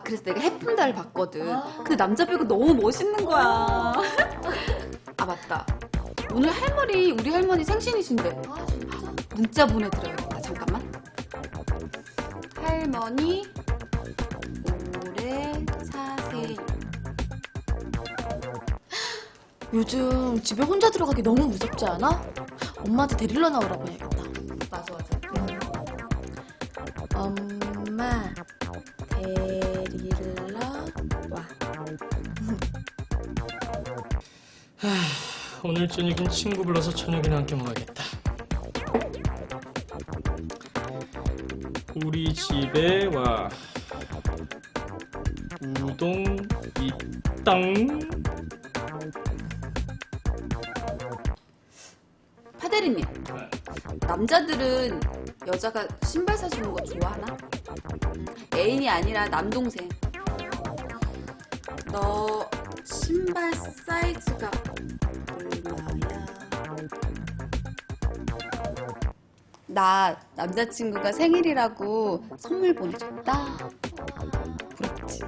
그래서 내가 해픈 달 봤거든. 근데 남자 배우 너무 멋있는 거야. 아 맞다. 오늘 할머니 우리 할머니 생신이신데 아? 문자 보내드려야겠다. 잠깐만. 할머니 오래 사세요. 요즘 집에 혼자 들어가기 너무 무섭지 않아? 엄마한테 데리러 나오라고 해야겠다. 맞아 맞아. 엄마 데리러 와. 오늘 저녁엔 친구 불러서 저녁이나 함께 먹어야겠다. 우리 집에 와 우동 이땅 파데리님 남자들은 여자가 신발 사주는 거 좋아하나? 애인이 아니라 남동생. 너 신발 사이즈가 얼마야? 나 남자친구가 생일이라고 선물 보내줬다. 그렇지.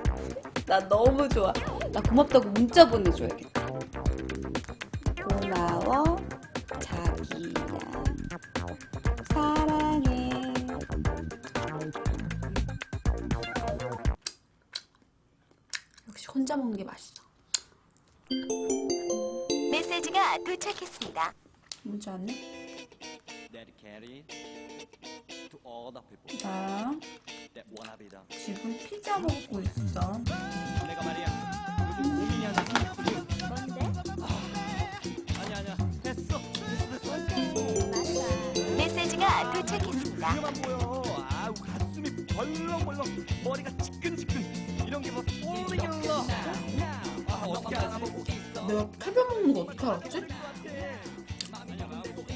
나 너무 좋아. 나 고맙다고 문자 보내줘야겠다. 혼자 먹는 게 맛있어. 메시지가 도착했습니다. 문자 왔네 나 지금 피자 먹고 있어. 내가 말이야. 요즘 고민이 하나 뭔데? 아니야 아니야. 됐어. 됐어 됐어 메시지가 도착했습니다. 아우 가슴이 벌렁벌렁. 머리가 지끈지끈 이런 게뭐 뽀르길러 아 어떻게 알지 내가 캐변 먹는 거 어떻게 알았지?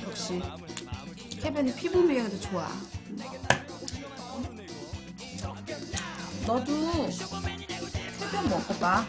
역시 캐변이 피부 미용에도 좋아. 너도 캐변 먹어봐